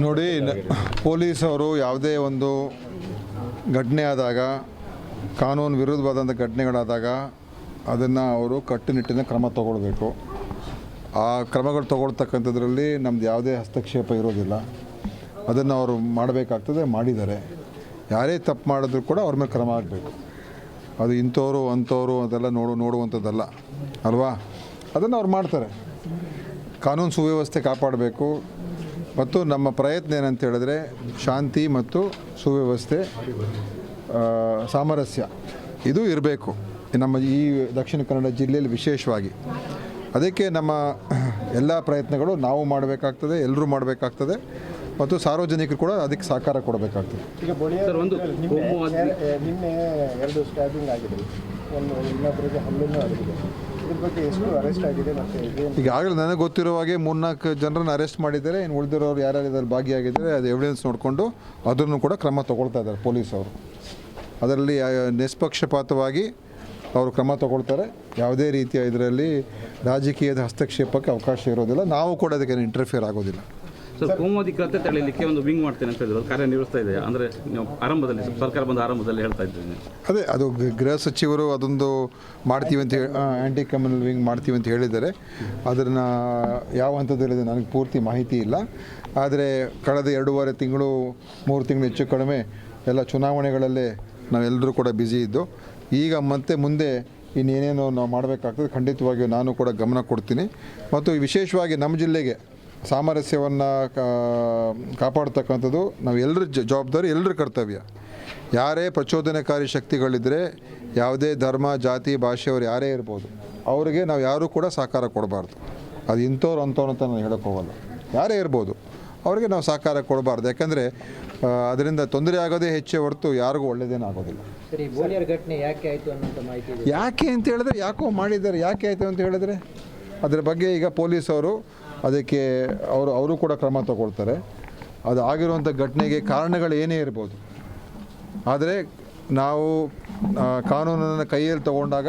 ನೋಡಿ ಪೊಲೀಸ್ ಪೊಲೀಸವರು ಯಾವುದೇ ಒಂದು ಘಟನೆ ಆದಾಗ, ಕಾನೂನು ವಿರುದ್ಧವಾದಂಥ ಘಟನೆಗಳಾದಾಗ ಅದನ್ನು ಅವರು ಕಟ್ಟುನಿಟ್ಟಿನ ಕ್ರಮ ತಗೊಳ್ಬೇಕು. ಆ ಕ್ರಮಗಳು ತಗೊಳ್ತಕ್ಕಂಥದ್ರಲ್ಲಿ ನಮ್ದು ಯಾವುದೇ ಹಸ್ತಕ್ಷೇಪ ಇರೋದಿಲ್ಲ. ಅದನ್ನು ಅವರು ಮಾಡಬೇಕಾಗ್ತದೆ, ಮಾಡಿದ್ದಾರೆ. ಯಾರೇ ತಪ್ಪು ಮಾಡಿದ್ರು ಕೂಡ ಅವ್ರ ಮೇಲೆ ಕ್ರಮ ಆಗಬೇಕು ಅದು ಇಂಥವ್ರು, ಅಂಥವ್ರು ಅದೆಲ್ಲ ನೋಡು, ನೋಡುವಂಥದ್ದಲ್ಲ. ಅಲ್ವಾ? ಅದನ್ನು ಅವ್ರು ಮಾಡ್ತಾರೆ. ಕಾನೂನು ಸುವ್ಯವಸ್ಥೆ ಕಾಪಾಡಬೇಕು. ಮತ್ತು ನಮ್ಮ ಪ್ರಯತ್ನ ಏನಂತ ಹೇಳಿದ್ರೆ ಶಾಂತಿ ಮತ್ತು ಸುವ್ಯವಸ್ಥೆ ಆ, ಸಾಮರಸ್ಯ. ಇದು ಇರಬೇಕು. ನಮ್ಮ ಈ ದಕ್ಷಿಣ ಕನ್ನಡ ಜಿಲ್ಲೆಯಲ್ಲಿ ವಿಶೇಷವಾಗಿ. ಅದಕ್ಕೆ ನಮ್ಮ ಎಲ್ಲ ಪ್ರಯತ್ನಗಳು ನಾವು ಮಾಡಬೇಕಾಗ್ತದೆ ಎಲ್ಲರೂ ಮಾಡಬೇಕಾಗ್ತದೆ ಮತ್ತು ಸಾರ್ವಜನಿಕರು ಕೂಡ ಅದಕ್ಕೆ ಸಹಕಾರ ಕೊಡಬೇಕಾಗ್ತದೆ. ಈಗ ಸರ್, ಒಂದು ನಿನ್ನೆ ನಿನ್ನೆ ಎರಡು ಸ್ಟ್ಯಾಬಿಂಗ್ ಆಗಿದೆ. ಒಂದು ಇನ್ನೊಬ್ಬರಿಗೆ ಹಲ್ಲೆನೂ ಆಗಿದೆ ಇದ್ರ ಈಗಾಗಲೇ ನನಗೆ ಗೊತ್ತಿರೋ ಹಾಗೆ ಮೂರ್ನಾಲ್ಕು ಜನರನ್ನು ಅರೆಸ್ಟ್ ಮಾಡಿದ್ದಾರೆ. ಇನ್ನು ಉಳಿದಿರೋರು ಯಾರ್ಯಾರು ಭಾಗಿಯಾಗಿದ್ದಾರೆ, ಅದು ಎವಿಡೆನ್ಸ್ ನೋಡಿಕೊಂಡು ಅದನ್ನು ಕೂಡ ಕ್ರಮ ತಗೊಳ್ತಾ ಇದ್ದಾರೆ ಪೊಲೀಸವರು ಅದರಲ್ಲಿ ನಿಷ್ಪಕ್ಷಪಾತವಾಗಿ ಅವರು ಕ್ರಮ ತಗೊಳ್ತಾರೆ. ಯಾವುದೇ ರೀತಿಯ ಇದರಲ್ಲಿ ರಾಜಕೀಯದ ಹಸ್ತಕ್ಷೇಪಕ್ಕೆ ಅವಕಾಶ ಇರೋದಿಲ್ಲ. ನಾವು ಕೂಡ ಅದಕ್ಕೆ ಇಂಟರ್ಫಿಯರ್ ಆಗೋದಿಲ್ಲ. ಸರ್ ಕೋಮುವಾದಿಕತೆ ತಳಿಲಿಕ್ಕೆ ಒಂದು ವಿಂಗ್ ಮಾಡ್ತೇನೆ ಅಂತ ಹೇಳಿದ್ರು. ಅದು ಕಾರ್ಯನಿರ್ವಹಿಸ್ತಾ ಇದೆ. ಅಂದರೆ ನೀವು ಆರಂಭದಲ್ಲಿ ಸರ್ಕಾರ ಬಂದ ಆರಂಭದಲ್ಲಿ ಹೇಳ್ತಾ ಇದ್ದೀನಿ. ಅದೇ ಅದು ಗೃಹ ಸಚಿವರು ಅದೊಂದು ಮಾಡ್ತೀವಿ ಅಂತ ಹೇಳಿ ಆ್ಯಂಟಿ ಕಮ್ಯುನಲ್ ವಿಂಗ್ ಮಾಡ್ತೀವಿ ಅಂತ ಹೇಳಿದ್ದಾರೆ. ಅದನ್ನು ಯಾವ ಹಂತದಲ್ಲಿದೆ ನನಗೆ ಪೂರ್ತಿ ಮಾಹಿತಿ ಇಲ್ಲ. ಆದರೆ ಕಳೆದ ಎರಡೂವರೆ ತಿಂಗಳು ಮೂರು ತಿಂಗಳು ಹೆಚ್ಚು ಕಡಿಮೆ ಎಲ್ಲ ಚುನಾವಣೆಗಳಲ್ಲೇ ನಾವೆಲ್ಲರೂ ಕೂಡ ಬ್ಯುಸಿ ಇದ್ದು ಈಗ ಮತ್ತೆ ಮುಂದೆ ಇನ್ನೇನೇನು ನಾವು ಮಾಡಬೇಕಾಗ್ತದೆ. ಖಂಡಿತವಾಗಿಯೂ ನಾನು ಕೂಡ ಗಮನ ಕೊಡ್ತೀನಿ. ಮತ್ತು ವಿಶೇಷವಾಗಿ ನಮ್ಮ ಜಿಲ್ಲೆಗೆ ಸಾಮರಸ್ಯವನ್ನು ಕಾಪಾಡ್ತಕ್ಕಂಥದ್ದು ನಾವು ಎಲ್ಲರ ಜವಾಬ್ದಾರಿ ಎಲ್ಲರ ಕರ್ತವ್ಯ. ಯಾರೇ ಪ್ರಚೋದನಕಾರಿ ಶಕ್ತಿಗಳಿದ್ದರೆ ಯಾವುದೇ ಧರ್ಮ ಜಾತಿ ಭಾಷೆಯವರು ಯಾರೇ ಇರ್ಬೋದು ಅವರಿಗೆ ನಾವು ಯಾರೂ ಕೂಡ ಸಹಕಾರ ಕೊಡಬಾರ್ದು. ಅದು ಇಂಥವ್ರು ಅಂಥವ್ರು ಅಂತ ನಾನು ಹೇಳೋಕ್ಕೆ ಹೋಗಲ್ಲ. ಯಾರೇ ಇರ್ಬೋದು ಅವರಿಗೆ ನಾವು ಸಹಕಾರ ಕೊಡಬಾರ್ದು. ಯಾಕಂದರೆ ಅದರಿಂದ ತೊಂದರೆ ಆಗೋದೇ ಹೆಚ್ಚೇ ಹೊರತು ಯಾರಿಗೂ ಘಟನೆ ಯಾಕೆ ಆಯಿತು ಅನ್ನೋಂಥ ಮಾಹಿತಿ ಯಾಕೆ ಅಂತ ಹೇಳಿದ್ರೆ ಯಾಕೋ ಮಾಡಿದ್ದಾರೆ. ಯಾಕೆ ಆಯಿತು ಅಂತ ಹೇಳಿದ್ರೆ? ಅದರ ಬಗ್ಗೆ ಈಗ ಪೊಲೀಸವರು ಅದಕ್ಕೆ ಅವರು ಅವರು ಕೂಡ ಕ್ರಮ ತಗೊಳ್ತಾರೆ. ಅದು ಆಗಿರುವಂಥ ಘಟನೆಗೆ ಕಾರಣಗಳು ಏನೇ ಇರ್ಬೋದು. ಆದರೆ ನಾವು ಕಾನೂನನ್ನು ಕೈಯಲ್ಲಿ ತಗೊಂಡಾಗ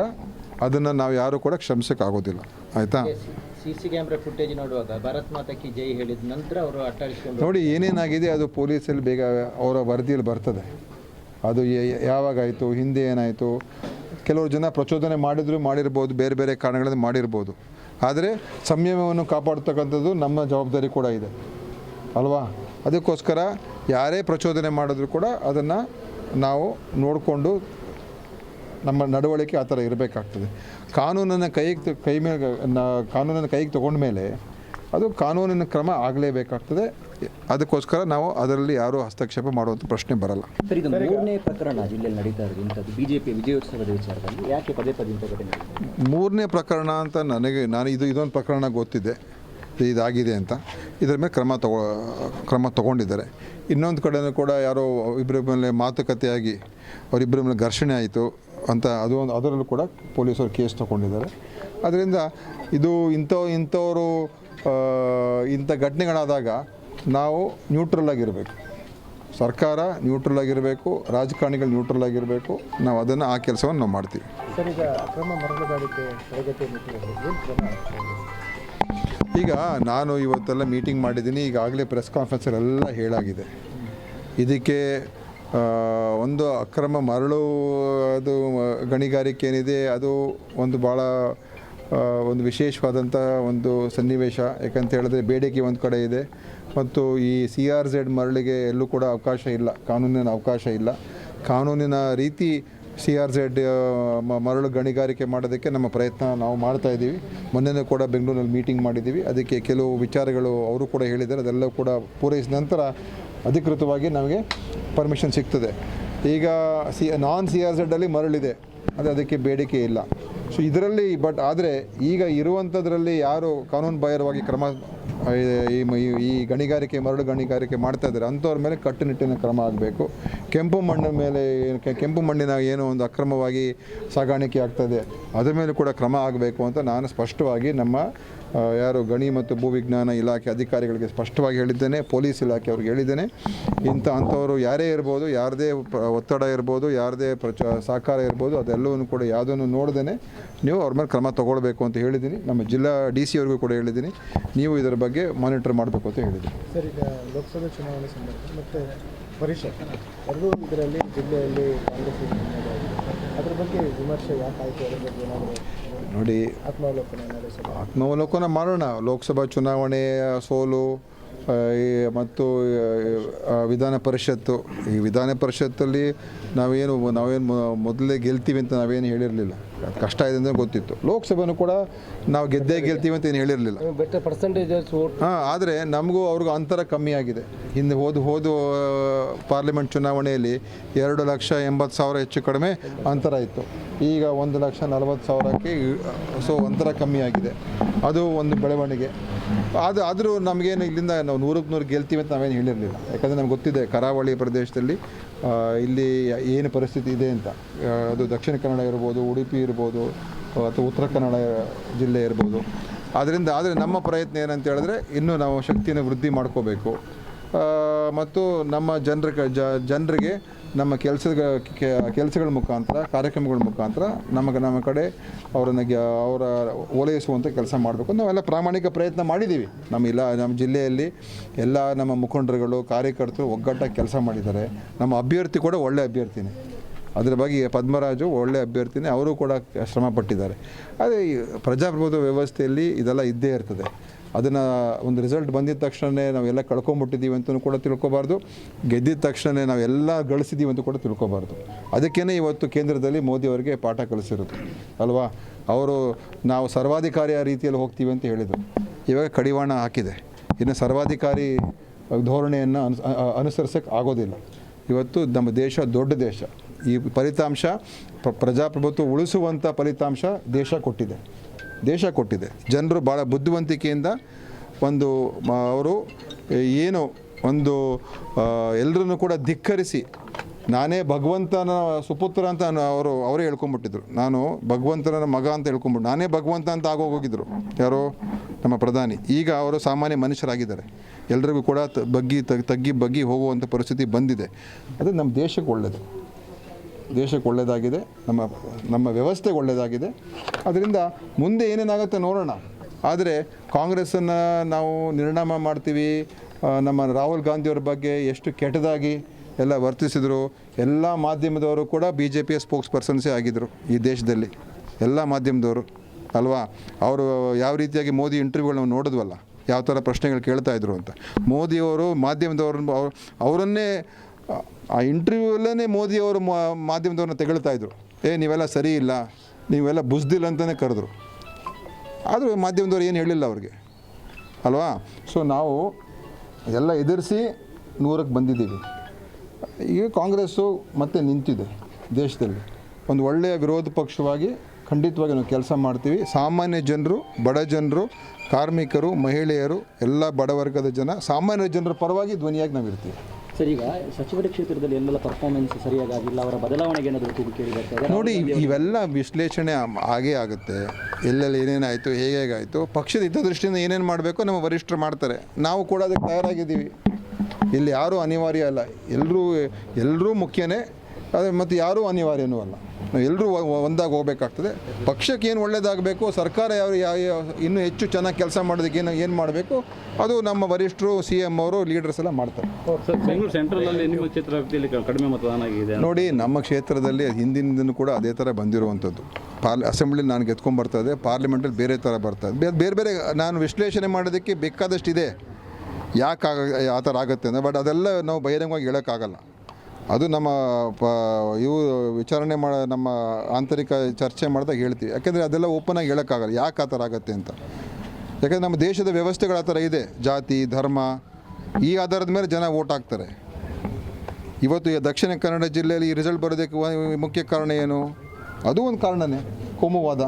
ಅದನ್ನು ನಾವು ಯಾರೂ ಕೂಡ ಕ್ಷಮಿಸೋಕ್ಕಾಗೋದಿಲ್ಲ. ಆಯಿತಾ? ಸಿ ಸಿ ಕ್ಯಾಮ್ರಾ ಫುಟೇಜ್ ನೋಡುವಾಗ ಭಾರತ್ ಮಾತಾ ಕಿ ಜೈ ಹೇಳಿದ ನಂತರ ಅವರು ಅಟ್ಟಾಡಿಸ್ಕೊಂಡು ನೋಡಿ ಏನೇನಾಗಿದೆ ಅದು ಪೊಲೀಸಲ್ಲಿ ಬೇಗ ಅವರ ವರದಿಯಲ್ಲಿ ಬರ್ತದೆ. ಅದು ಯಾವಾಗಾಯಿತು ಹಿಂದೆ ಏನಾಯಿತು? ಕೆಲವರು ಜನ ಪ್ರಚೋದನೆ ಮಾಡಿದ್ರು ಮಾಡಿರ್ಬೋದು ಬೇರೆ ಬೇರೆ ಕಾರಣಗಳಿಂದ ಮಾಡಿರ್ಬೋದು. ಆದರೆ ಸಂಯಮವನ್ನು ಕಾಪಾಡ್ತಕ್ಕಂಥದ್ದು ನಮ್ಮ ಜವಾಬ್ದಾರಿ ಕೂಡ ಇದೆ. ಅಲ್ವಾ? ಅದಕ್ಕೋಸ್ಕರ ಯಾರೇ ಪ್ರಚೋದನೆ ಮಾಡಿದ್ರು ಕೂಡ ಅದನ್ನು ನಾವು ನೋಡಿಕೊಂಡು ನಮ್ಮ ನಡವಳಿಕೆ ಆ ಥರ ಇರಬೇಕಾಗ್ತದೆ. ಕಾನೂನನ್ನು ಕೈಗೆ ಕೈ ಮೇಲೆ ಕಾನೂನನ್ನು ಕೈಗೆ ತಗೊಂಡ ಮೇಲೆ ಅದು ಕಾನೂನಿನ ಕ್ರಮ ಆಗಲೇಬೇಕಾಗ್ತದೆ. ಅದಕ್ಕೋಸ್ಕರ ನಾವು ಅದರಲ್ಲಿ ಯಾರೂ ಹಸ್ತಕ್ಷೇಪ ಮಾಡುವಂಥ ಪ್ರಶ್ನೆ ಬರಲ್ಲ. ಸರ್ ಇದು ಮೂರನೇ ಪ್ರಕರಣ ಜಿಲ್ಲೆಯಲ್ಲಿ ನಡೀತಾ ಇರೋದು ಬಿಜೆಪಿ ವಿಜಯೋತ್ಸವದ ವಿಚಾರದಲ್ಲಿ ಯಾಕೆ ಪದೇ ಪದೇ ಇಂಥ ಘಟನೆ ಮೂರನೇ ಪ್ರಕರಣ ಅಂತ ನನಗೆ ನಾನು ಇದು ಇದೊಂದು ಪ್ರಕರಣ ಗೊತ್ತಿದೆ. ಇದಾಗಿದೆ ಅಂತ. ಇದರ ಮೇಲೆ ಕ್ರಮ ತಗೋ ಕ್ರಮ ತಗೊಂಡಿದ್ದಾರೆ. ಇನ್ನೊಂದು ಕಡೆನೂ ಕೂಡ ಯಾರೋ ಇಬ್ಬರ ಮೇಲೆ ಮಾತುಕತೆಯಾಗಿ ಅವರಿಬ್ಬರ ಮೇಲೆ ಘರ್ಷಣೆ ಆಯಿತು ಅಂತ ಅದು ಒಂದು ಅದರಲ್ಲೂ ಕೂಡ ಪೊಲೀಸರು ಕೇಸ್ ತಗೊಂಡಿದ್ದಾರೆ. ಅದರಿಂದ ಇದು ಇಂಥ ಇಂಥವರು ಇಂಥ ಘಟನೆಗಳಾದಾಗ ನಾವು ನ್ಯೂಟ್ರಲ್ ಆಗಿರಬೇಕು. ಸರ್ಕಾರ ನ್ಯೂಟ್ರಲ್ ಆಗಿರಬೇಕು ರಾಜಕಾರಣಿಗಳು ನ್ಯೂಟ್ರಲ್ ಆಗಿರಬೇಕು ನಾವು ಅದನ್ನು ಆ ಕೆಲಸವನ್ನು ನಾವು ಮಾಡ್ತೀವಿ. ಈಗ ನಾನು ಇವತ್ತೆಲ್ಲ ಮೀಟಿಂಗ್ ಮಾಡಿದ್ದೀನಿ ಈಗಾಗಲೇ ಪ್ರೆಸ್ ಕಾನ್ಫರೆನ್ಸಲ್ಲೆಲ್ಲ ಹೇಳಾಗಿದೆ. ಇದಕ್ಕೆ ಒಂದು ಅಕ್ರಮ ಮರಳು ಅದು ಗಣಿಗಾರಿಕೆ ಏನಿದೆ ಅದು ಒಂದು ಭಾಳ ಒಂದು ವಿಶೇಷವಾದಂಥ ಒಂದು ಸನ್ನಿವೇಶ. ಯಾಕಂತ ಹೇಳಿದ್ರೆ ಬೇಡಿಕೆ ಒಂದು ಕಡೆ ಇದೆ. ಮತ್ತು ಈ ಸಿ ಆರ್ ಝೆಡ್ ಮರಳಿಗೆ ಎಲ್ಲೂ ಕೂಡ ಅವಕಾಶ ಇಲ್ಲ, ಕಾನೂನಿನ ಅವಕಾಶ ಇಲ್ಲ. ಕಾನೂನಿನ ರೀತಿ ಸಿ ಆರ್ ಝೆಡ್ ಮರಳು ಗಣಿಗಾರಿಕೆ ಮಾಡೋದಕ್ಕೆ ನಮ್ಮ ಪ್ರಯತ್ನ ನಾವು ಮಾಡ್ತಾ ಇದ್ದೀವಿ. ಮೊನ್ನೆನೂ ಕೂಡ ಬೆಂಗಳೂರಿನಲ್ಲಿ ಮೀಟಿಂಗ್ ಮಾಡಿದ್ದೀವಿ. ಅದಕ್ಕೆ ಕೆಲವು ವಿಚಾರಗಳು ಅವರು ಕೂಡ ಹೇಳಿದ್ದಾರೆ. ಅದೆಲ್ಲ ಕೂಡ ಪೂರೈಸಿದ ನಂತರ ಅಧಿಕೃತವಾಗಿ ನಮಗೆ ಪರ್ಮಿಷನ್ ಸಿಗ್ತದೆ. ಈಗ ಸಿ, ನಾನ್ ಸಿ ಆರ್ ಝೆಡ್ಡಲ್ಲಿ ಮರಳಿದೆ. ಅದು ಅದಕ್ಕೆ ಬೇಡಿಕೆ ಇಲ್ಲ. ಸೊ ಇದರಲ್ಲಿ, ಬಟ್ ಆದರೆ ಈಗ ಇರುವಂಥದ್ರಲ್ಲಿ ಯಾರು ಕಾನೂನು ಬಾಹಿರವಾಗಿ ಕ್ರಮ ಈ ಈ- ಈ ಗಣಿಗಾರಿಕೆ, ಮರಳು ಗಣಿಗಾರಿಕೆ ಮಾಡ್ತಾ ಇದ್ದಾರೆ. ಅಂಥವ್ರ ಮೇಲೆ ಕಟ್ಟುನಿಟ್ಟಿನ ಕ್ರಮ ಆಗಬೇಕು. ಕೆಂಪು ಮಣ್ಣಿನ ಮೇಲೆ ಕೆಂಪು ಮಣ್ಣಿನ ಏನೋ ಒಂದು ಅಕ್ರಮವಾಗಿ ಸಾಗಾಣಿಕೆ ಆಗ್ತದೆ ಅದರ ಮೇಲೆ ಕೂಡ ಕ್ರಮ ಆಗಬೇಕು ಅಂತ ನಾನು ಸ್ಪಷ್ಟವಾಗಿ ನಮ್ಮ ಯಾರು ಗಣಿ ಮತ್ತು ಭೂವಿಜ್ಞಾನ ಇಲಾಖೆ ಅಧಿಕಾರಿಗಳಿಗೆ ಸ್ಪಷ್ಟವಾಗಿ ಹೇಳಿದ್ದೇನೆ. ಪೊಲೀಸ್ ಇಲಾಖೆ ಅವ್ರಿಗೆ ಹೇಳಿದ್ದೇನೆ. ಇಂಥ ಅಂಥವರು ಯಾರೇ ಇರ್ಬೋದು, ಯಾರದೇ ಒತ್ತಡ ಇರ್ಬೋದು, ಯಾರದೇ ಪ್ರಚ ಸಹಕಾರ ಇರ್ಬೋದು, ಅದೆಲ್ಲವನ್ನು ಕೂಡ ಯಾವುದನ್ನು ನೋಡ್ದೇ ನೀವು ಅವ್ರ ಮೇಲೆ ಕ್ರಮ ತಗೊಳ್ಬೇಕು ಅಂತ ಹೇಳಿದ್ದೀನಿ. ನಮ್ಮ ಜಿಲ್ಲಾ ಡಿ ಸಿ ಅವ್ರಿಗೂ ಕೂಡ ಹೇಳಿದ್ದೀನಿ. ನೀವು ಇದರ ಇದ್ರ ಬಗ್ಗೆ ಮಾನಿಟರ್ ಮಾಡಬೇಕು ಅಂತ ಹೇಳಿದರು. ಸರ್ ಈಗ ಲೋಕಸಭೆ ಚುನಾವಣೆ ಸಂದರ್ಭ ಮತ್ತು ಪರಿಷತ್ ಎರಡೂ ಇದರಲ್ಲಿ ಜಿಲ್ಲೆಯಲ್ಲಿ ಕಾಂಗ್ರೆಸ್ ಅದ್ರ ಬಗ್ಗೆ ವಿಮರ್ಶೆ ಯಾಕೆ ಆಯಿತು? ಅದ್ರ ಬಗ್ಗೆ ಏನಾದರೂ ನೋಡಿ ಆತ್ಮಾವಲೋಕನ ಆತ್ಮಾವಲೋಕನ ಮಾಡೋಣ. ಲೋಕಸಭಾ ಚುನಾವಣೆಯ ಸೋಲು ಈ ಮತ್ತು ವಿಧಾನ ಪರಿಷತ್ತು. ಈ ವಿಧಾನ ಪರಿಷತ್ತಲ್ಲಿ ನಾವೇನು ನಾವೇನು ಮೊದಲೇ ಗೆಲ್ತೀವಿ ಅಂತ ನಾವೇನು ಹೇಳಿರಲಿಲ್ಲ. ಕಷ್ಟ ಇದೆ ಅಂತ ಗೊತ್ತಿತ್ತು. ಲೋಕಸಭೆನೂ ಕೂಡ ನಾವು ಗೆದ್ದೇ ಗೆಲ್ತೀವಿ ಅಂತ ಏನು ಹೇಳಿರಲಿಲ್ಲ. ಹಾಂ ಆದರೆ ನಮಗೂ ಅವ್ರಿಗೂ ಅಂತರ ಕಮ್ಮಿ ಆಗಿದೆ. ಹಿಂದೆ ಹೋದ ಹೋದ ಪಾರ್ಲಿಮೆಂಟ್ ಚುನಾವಣೆಯಲ್ಲಿ ಎರಡು ಲಕ್ಷ ಎಂಬತ್ತು ಸಾವಿರ ಹೆಚ್ಚು ಕಡಿಮೆ ಅಂತರ ಇತ್ತು. ಈಗ ಒಂದು ಲಕ್ಷ ನಲವತ್ತು ಸಾವಿರಕ್ಕೆ ಸೊ ಅಂತರ ಕಮ್ಮಿ ಆಗಿದೆ. ಅದು ಒಂದು ಬೆಳವಣಿಗೆ. ಅದು ಆದರೂ ನಮಗೇನು ಇಲ್ಲಿಂದ ನಾವು ನೂರಕ್ಕೆ ನೂರು ಗೆಲ್ತೀವಿ ಅಂತ ನಾವೇನು ಹೇಳಿರಲಿಲ್ಲ. ಯಾಕಂದರೆ ನಮ್ಗೆ ಗೊತ್ತಿದೆ ಕರಾವಳಿ ಪ್ರದೇಶದಲ್ಲಿ ಇಲ್ಲಿ ಏನು ಪರಿಸ್ಥಿತಿ ಇದೆ ಅಂತ. ಅದು ದಕ್ಷಿಣ ಕನ್ನಡ ಇರ್ಬೋದು, ಉಡುಪಿ ಇರ್ಬೋದು, ಅಥವಾ ಉತ್ತರ ಕನ್ನಡ ಜಿಲ್ಲೆ ಇರ್ಬೋದು. ಆದ್ದರಿಂದ ಆದರೆ ನಮ್ಮ ಪ್ರಯತ್ನ ಏನಂತ ಹೇಳಿದ್ರೆ, ಇನ್ನೂ ನಾವು ಶಕ್ತಿಯನ್ನು ವೃದ್ಧಿ ಮಾಡ್ಕೋಬೇಕು. ಮತ್ತು ನಮ್ಮ ಜನರ ಜನರಿಗೆ ನಮ್ಮ ಕೆಲಸದ ಕೆಲಸಗಳ ಮುಖಾಂತರ, ಕಾರ್ಯಕ್ರಮಗಳ ಮುಖಾಂತರ ನಮಗೆ ನಮ್ಮ ಕಡೆ ಅವರನ್ನು ಅವರ ಓಲೈಸುವಂಥ ಕೆಲಸ ಮಾಡಬೇಕು. ನಾವೆಲ್ಲ ಪ್ರಾಮಾಣಿಕ ಪ್ರಯತ್ನ ಮಾಡಿದ್ದೀವಿ. ನಮ್ಮ ಇಲ್ಲ ನಮ್ಮ ಜಿಲ್ಲೆಯಲ್ಲಿ ಎಲ್ಲ ನಮ್ಮ ಮುಖಂಡರುಗಳು, ಕಾರ್ಯಕರ್ತರು ಒಗ್ಗಟ್ಟಾಗಿ ಕೆಲಸ ಮಾಡಿದ್ದಾರೆ. ನಮ್ಮ ಅಭ್ಯರ್ಥಿ ಕೂಡ ಒಳ್ಳೆ ಅಭ್ಯರ್ಥಿನೇ. ಅದರ ಬಗ್ಗೆ ಪದ್ಮರಾಜು ಒಳ್ಳೆ ಅಭ್ಯರ್ಥಿನೇ. ಅವರು ಕೂಡ ಶ್ರಮ ಪಟ್ಟಿದ್ದಾರೆ ಅದೇ ಪ್ರಜಾಪ್ರಭುತ್ವ ವ್ಯವಸ್ಥೆಯಲ್ಲಿ ಇದೆಲ್ಲ ಇದ್ದೇ ಇರ್ತದೆ. ಅದನ್ನು ಒಂದು ರಿಸಲ್ಟ್ ಬಂದಿದ ತಕ್ಷಣವೇ ನಾವೆಲ್ಲ ಕಳ್ಕೊಂಬಿಟ್ಟಿದ್ದೀವಿ ಅಂತಲೂ ಕೂಡ ತಿಳ್ಕೊಬಾರ್ದು. ಗೆದ್ದಿದ ತಕ್ಷಣ ನಾವೆಲ್ಲ ಗಳಿಸಿದ್ದೀವಿ ಅಂತ ಕೂಡ ತಿಳ್ಕೊಬಾರ್ದು. ಅದಕ್ಕೇ ಇವತ್ತು ಕೇಂದ್ರದಲ್ಲಿ ಮೋದಿ ಅವರಿಗೆ ಪಾಠ ಕಲಿಸಿರೋದು. ಅಲ್ವಾ? ಅವರು ನಾವು ಸರ್ವಾಧಿಕಾರಿಯ ರೀತಿಯಲ್ಲಿ ಹೋಗ್ತೀವಿ ಅಂತ ಹೇಳಿದರು. ಇವಾಗ ಕಡಿವಾಣ ಹಾಕಿದೆ. ಇನ್ನು ಸರ್ವಾಧಿಕಾರಿ ಧೋರಣೆಯನ್ನು ಅನುಸರಿಸೋಕ್ಕೆ ಆಗೋದಿಲ್ಲ. ಇವತ್ತು ನಮ್ಮ ದೇಶ ದೊಡ್ಡ ದೇಶ. ಈ ಫಲಿತಾಂಶ ಪ್ರಜಾಪ್ರಭುತ್ವ ಉಳಿಸುವಂಥ ಫಲಿತಾಂಶ ದೇಶ ಕೊಟ್ಟಿದೆ. ದೇಶ ಕೊಟ್ಟಿದೆ. ಜನರು ಭಾಳ ಬುದ್ಧಿವಂತಿಕೆಯಿಂದ ಒಂದು ಅವರು ಏನು ಒಂದು ಎಲ್ಲರನ್ನು ಕೂಡ ಧಿಕ್ಕರಿಸಿ, ನಾನೇ ಭಗವಂತನ ಸುಪುತ್ರ ಅಂತ ಅವರು, ಅವರೇ ಹೇಳ್ಕೊಂಬಿಟ್ಟಿದ್ರು. ನಾನು ಭಗವಂತನ ಮಗ ಅಂತ ಹೇಳ್ಕೊಂಬಿಟ್ಟು, ನಾನೇ ಭಗವಂತ ಅಂತ ಆಗೋಗಿದ್ರು ಯಾರೋ ನಮ್ಮ ಪ್ರಧಾನಿ. ಈಗ ಅವರು ಸಾಮಾನ್ಯ ಮನುಷ್ಯರಾಗಿದ್ದಾರೆ. ಎಲ್ರಿಗೂ ಕೂಡ ತ- ಬಗ್ಗಿ ತಗ್- ತಗ್ಗಿ ಬಗ್ಗಿ ಹೋಗುವಂಥ ಪರಿಸ್ಥಿತಿ ಬಂದಿದೆ. ಅದು ನಮ್ಮ ದೇಶಕ್ಕೆ ಒಳ್ಳೆಯದು ದೇಶಕ್ಕೆ ಒಳ್ಳೆಯದಾಗಿದೆ ನಮ್ಮ ನಮ್ಮ ವ್ಯವಸ್ಥೆಗೆ ಒಳ್ಳೆಯದಾಗಿದೆ ಅದರಿಂದ ಮುಂದೆ ಏನೇನಾಗುತ್ತೆ ನೋಡೋಣ. ಆದರೆ ಕಾಂಗ್ರೆಸ್ಸನ್ನು ನಾವು ನಿರ್ಣಾಮ ಮಾಡ್ತೀವಿ. ನಮ್ಮ ರಾಹುಲ್ ಗಾಂಧಿಯವ್ರ ಬಗ್ಗೆ ಎಷ್ಟು ಕೆಟ್ಟದಾಗಿ ಎಲ್ಲ ವರ್ತಿಸಿದರು. ಎಲ್ಲ ಮಾಧ್ಯಮದವರು ಕೂಡ ಬಿ ಜೆ ಪಿಯ ಸ್ಪೋಕ್ಸ್ ಪರ್ಸನ್ಸೇ ಆಗಿದ್ದರು ಈ ದೇಶದಲ್ಲಿ. ಎಲ್ಲ ಮಾಧ್ಯಮದವರು, ಅಲ್ವಾ? ಅವರು ಯಾವ ರೀತಿಯಾಗಿ ಮೋದಿ ಇಂಟರ್ವ್ಯೂಗಳು ನಾವು ನೋಡಿದ್ವಲ್ಲ? ಯಾವ ಥರ ಪ್ರಶ್ನೆಗಳು ಕೇಳ್ತಾಯಿದ್ರು ಅಂತ. ಮೋದಿಯವರು ಮಾಧ್ಯಮದವ್ರನ್ನ ಅವ್ರ- ಅವರನ್ನೇ ಆ- ಇಂಟರ್ವ್ಯೂ ಇಂಟರ್ವ್ಯೂಲ್ಲೇ ಮೋದಿಯವರು ಮಾ- ಮಾಧ್ಯಮದವ್ರನ್ನ ತೆಗಳ್ತಾ ಇದ್ರು. ಏ, ನೀವೆಲ್ಲ ಸರಿ ಇಲ್ಲ. ನೀವೆಲ್ಲ ಬುಸ್ದಿಲ್ಲ ಅಂತಲೇ ಕರೆದ್ರು. ಆದರೂ ಮಾಧ್ಯಮದವ್ರು ಏನು ಹೇಳಿಲ್ಲ ಅವ್ರಿಗೆ. ಅಲ್ವಾ? ಸೊ ನಾವು ಎಲ್ಲ ಎದುರಿಸಿ ನೂರಕ್ಕೆ ಬಂದಿದ್ದೀವಿ. ಈಗ ಕಾಂಗ್ರೆಸ್ಸು ಮತ್ತೆ ನಿಂತಿದೆ ದೇಶದಲ್ಲಿ. ಒಂದು ಒಳ್ಳೆಯ ವಿರೋಧ ಪಕ್ಷವಾಗಿ ಖಂಡಿತವಾಗಿ ನಾವು ಕೆಲಸ ಮಾಡ್ತೀವಿ. ಸಾಮಾನ್ಯ ಜನರು, ಬಡ ಜನರು, ಕಾರ್ಮಿಕರು, ಮಹಿಳೆಯರು, ಎಲ್ಲ ಬಡವರ್ಗದ ಜನ, ಸಾಮಾನ್ಯ ಜನರ ಪರವಾಗಿ ಧ್ವನಿಯಾಗಿ ನಾವು ಇರ್ತೀವಿ ಸರ್ ಈಗ ಸಚಿವರ ಕ್ಷೇತ್ರದಲ್ಲಿ ಎಲ್ಲೆಲ್ಲ ಪರ್ಫಾರ್ಮೆನ್ಸ್ ಸರಿಯಾಗಿಲ್ಲ ಅವರ ಬದಲಾವಣೆಗೆ ಏನಾದರೂ ಕೂಗು ಕೇಳಿ ನೋಡಿ ಇವೆಲ್ಲ ವಿಶ್ಲೇಷಣೆ ಆಗೇ ಆಗುತ್ತೆ. ಎಲ್ಲೆಲ್ಲಿ ಏನೇನಾಯಿತು ಹೇಗೆ ಹೇಗಾಯಿತು ಪಕ್ಷದ ಹಿತದೃಷ್ಟಿಯಿಂದ ಏನೇನು ಮಾಡಬೇಕು ನಮ್ಮ ವರಿಷ್ಠರು ಮಾಡ್ತಾರೆ. ನಾವು ಕೂಡ ಅದಕ್ಕೆ ತಯಾರಾಗಿದ್ದೀವಿ. ಇಲ್ಲಿ ಯಾರೂ ಅನಿವಾರ್ಯ ಅಲ್ಲ. ಎಲ್ಲರೂ ಎಲ್ಲರೂ ಮುಖ್ಯನೇ ಅದೇ ಮತ್ತು ಯಾರೂ ಅನಿವಾರ್ಯನೂ ಅಲ್ಲ. ನಾವು ಎಲ್ಲರೂ ಒಂದಾಗಿ ಹೋಗಬೇಕಾಗ್ತದೆ. ಪಕ್ಷಕ್ಕೆ ಏನು ಒಳ್ಳೇದಾಗಬೇಕು ಸರ್ಕಾರ ಯಾವ ಯಾವ ಯಾವ- ಇನ್ನೂ ಹೆಚ್ಚು ಚೆನ್ನಾಗಿ ಕೆಲಸ ಮಾಡೋದಕ್ಕೆ ಏನು ಏನು ಮಾಡಬೇಕು ಅದು ನಮ್ಮ ವರಿಷ್ಠರು ಸಿ ಎಂ ಅವರು ಲೀಡರ್ಸ್ ಎಲ್ಲ ಮಾಡ್ತಾರೆ. ನೋಡಿ ನಮ್ಮ ಕ್ಷೇತ್ರದಲ್ಲಿ ಹಿಂದಿನಿಂದಲೂ ಕೂಡ ಅದೇ ಥರ ಬಂದಿರುವಂಥದ್ದು. ಪಾರ್ ಅಸೆಂಬ್ಲಿ ನಾನು ಗೆದ್ಕೊಂಡು ಬರ್ತಾ ಇದೆ ಪಾರ್ಲಿಮೆಂಟಲ್ಲಿ ಬೇರೆ ಥರ ಬರ್ತಾ ಇದೆ ಬೇರೆ ಬೇರೆ ಬೇರೆ ನಾನು ವಿಶ್ಲೇಷಣೆ ಮಾಡೋದಕ್ಕೆ ಬೇಕಾದಷ್ಟಿದೆ. ಯಾಕೆ ಆಗ ಆ ಥರ ಆಗುತ್ತೆ ಅಂದರೆ ಬಟ್ ಅದೆಲ್ಲ ನಾವು ಬಹಿರಂಗವಾಗಿ ಹೇಳೋಕ್ಕಾಗಲ್ಲ. ಅದು ನಮ್ಮ, ಪ, ಇವು ವಿಚಾರಣೆ ಮಾಡ, ನಮ್ಮ ಆಂತರಿಕ ಚರ್ಚೆ ಮಾಡಿದಾಗ ಹೇಳ್ತೀವಿ. ಯಾಕೆಂದರೆ ಅದೆಲ್ಲ ಓಪನ್ ಆಗಿ ಹೇಳೋಕ್ಕಾಗಲ್ಲ. ಯಾಕೆ ಆ ಥರ ಆಗುತ್ತೆ ಅಂತ. ಯಾಕೆಂದರೆ ನಮ್ಮ ದೇಶದ ವ್ಯವಸ್ಥೆಗಳು ಆ ಥರ ಇದೆ. ಜಾತಿ, ಧರ್ಮ, ಈ ಆಧಾರದ ಮೇಲೆ ಜನ ವೋಟ್ ಹಾಕ್ತಾರೆ. ಇವತ್ತು ದಕ್ಷಿಣ ಕನ್ನಡ ಜಿಲ್ಲೆಯಲ್ಲಿ ಈ ರಿಸಲ್ಟ್ ಬರೋದಕ್ಕೆ ಮುಖ್ಯ ಕಾರಣ ಏನು? ಅದು ಒಂದು ಕಾರಣನೇ. ಕೋಮುವಾದ.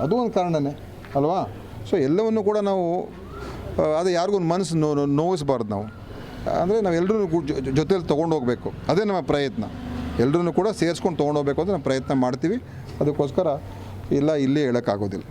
ಅದು ಒಂದು ಕಾರಣನೇ. ಅಲ್ವಾ? ಸೊ ಎಲ್ಲವನ್ನು ಕೂಡ ನಾವು ಅದು ಯಾರಿಗೂ ಒಂದು ಮನಸ್ಸು ನೋ, ನೋವಿಸ್ಬಾರ್ದು ನಾವು. ಅಂದರೆ ನಾವೆಲ್ಲರೂ ಜೊತೆಯಲ್ಲಿ ತೊಗೊಂಡು ಹೋಗಬೇಕು. ಅದೇ ನಮ್ಮ ಪ್ರಯತ್ನ. ಎಲ್ಲರೂ ಕೂಡ ಸೇರಿಸ್ಕೊಂಡು ತೊಗೊಂಡು ಹೋಗಬೇಕು ಅಂತ ನಾವು ಪ್ರಯತ್ನ ಮಾಡ್ತೀವಿ. ಅದಕ್ಕೋಸ್ಕರ ಇಲ್ಲ, ಇಲ್ಲೇ ಹೇಳೋಕ್ಕಾಗೋದಿಲ್ಲ